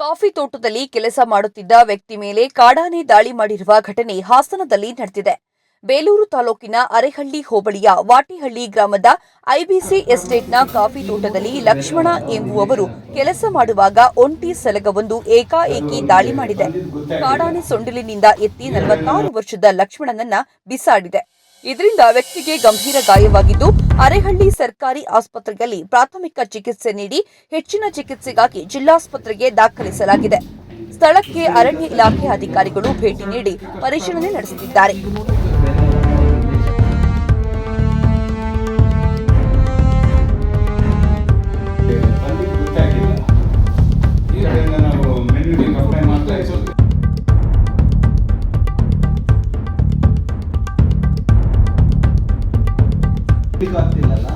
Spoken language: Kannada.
ಕಾಫಿ ತೋಟದಲ್ಲಿ ಕೆಲಸ ಮಾಡುತ್ತಿದ್ದ ವ್ಯಕ್ತಿ ಮೇಲೆ ಕಾಡಾನೆ ದಾಳಿ ಮಾಡಿರುವ ಘಟನೆ ಹಾಸನದಲ್ಲಿ ನಡೆದಿದೆ. ಬೇಲೂರು ತಾಲೂಕಿನ ಅರೆಹಳ್ಳಿ ಹೋಬಳಿಯ ವಾಟಿಹಳ್ಳಿ ಗ್ರಾಮದ ಐಬಿಸಿ ಎಸ್ಟೇಟ್ನ ಕಾಫಿ ತೋಟದಲ್ಲಿ ಲಕ್ಷ್ಮಣ ಎಂಬುವವರು ಕೆಲಸ ಮಾಡುವಾಗ ಒಂಟಿ ಸಲಗವೊಂದು ಏಕಾಏಕಿ ದಾಳಿ ಮಾಡಿದೆ. ಕಾಡಾನೆ ಸೊಂಡಿಲಿನಿಂದ ಎತ್ತಿ ನಲವತ್ತಾರು ವರ್ಷದ ಲಕ್ಷ್ಮಣನನ್ನ ಬಿಸಾಡಿದೆ. ಇದರಿಂದ ವ್ಯಕ್ತಿಗೆ ಗಂಭೀರ ಗಾಯವಾಗಿದ್ದು, ಅರೆಹಳ್ಳಿ ಸರ್ಕಾರಿ ಆಸ್ಪತ್ರೆಯಲ್ಲಿ ಪ್ರಾಥಮಿಕ ಚಿಕಿತ್ಸೆ ನೀಡಿ ಹೆಚ್ಚಿನ ಚಿಕಿತ್ಸೆಗಾಗಿ ಜಿಲ್ಲಾಸ್ಪತ್ರೆಗೆ ದಾಖಲಿಸಲಾಗಿದೆ. ಸ್ಥಳಕ್ಕೆ ಅರಣ್ಯ ಇಲಾಖೆ ಅಧಿಕಾರಿಗಳು ಭೇಟಿ ನೀಡಿ ಪರಿಶೀಲನೆ ನಡೆಸುತ್ತಿದ್ದಾರೆ. ಕೂಲಿಗೆ ಆಗ್ತಿಲ್ಲಲ್ಲ?